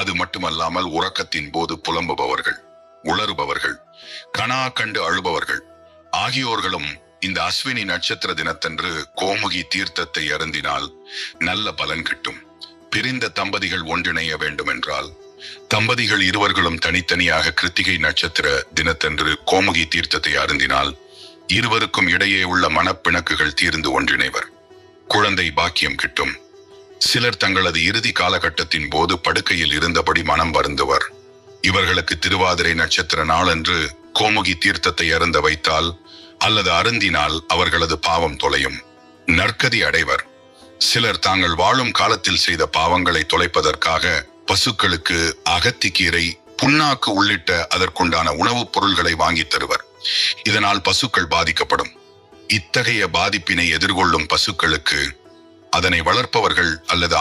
அது மட்டுமல்லாமல் உறக்கத்தின் போது புலம்புபவர்கள் உளறுபவர்கள் கனா கண்டு அழுபவர்கள். ஆகியோர்களும் இந்த அஸ்வினி நட்சத்திர தினத்தன்று கோமுகி தீர்த்தத்தை அருந்தினால் நல்ல பலன் கிட்டும். பிரிந்த தம்பதிகள் ஒன்றிணைய வேண்டுமென்றால் தம்பதிகள் இருவர்களும் தனித்தனியாக கிருத்திகை நட்சத்திர தினத்தன்று கோமுகி தீர்த்தத்தை அருந்தினால் இருவருக்கும் இடையே உள்ள மனப்பிணக்குகள் தீர்ந்து ஒன்றிணைவர். குழந்தை பாக்கியம் கிட்டும். சிலர் தங்களது இறுதி காலகட்டத்தின் போது படுக்கையில் இருந்தபடி மனம் வருந்துவர். இவர்களுக்கு திருவாதிரை நட்சத்திர நாளன்று கோமுகி தீர்த்தத்தை அருந்த வைத்தால் அல்லது அருந்தினால் அவர்களது பாவம் தொலையும். நற்கதி அடைவர். சிலர் தாங்கள் வாழும் காலத்தில் செய்த பாவங்களை தொலைப்பதற்காக பசுக்களுக்கு அகத்திக்கீரை புண்ணாக்கு உள்ளிட்ட அதற்குண்டான உணவுப் பொருள்களை வாங்கித் தருவர். இதனால் பசுக்கள் பாதிக்கப்படும். இத்தகைய பாதிப்பினை எதிர்கொள்ளும் பசுக்களுக்கு அதனை வளர்ப்பவர்கள் அல்லது